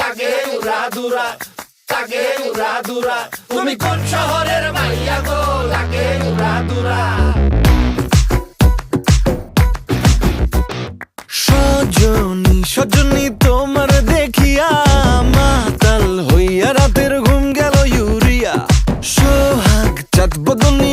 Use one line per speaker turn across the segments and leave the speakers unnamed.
লাগে উড়া দুরা দুরা। তুমি কোন শহরের মাইয়া গো? লাগে উড়া দুরা।
সজনী সজনী তোমার দেখিয়া মাতাল হইয়া রাতের ঘুম গেল ইউরিয়া। সোহাগ চাঁদ বদনি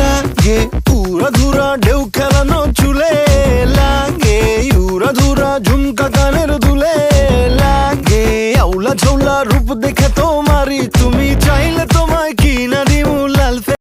লাগে উড়া ধুরা ঢেউ খেলানো চুলে লাগে উড়া ধুরা ঝুমকা কানের দুলে লাগে, আউলা ঝৌলা রূপ দেখে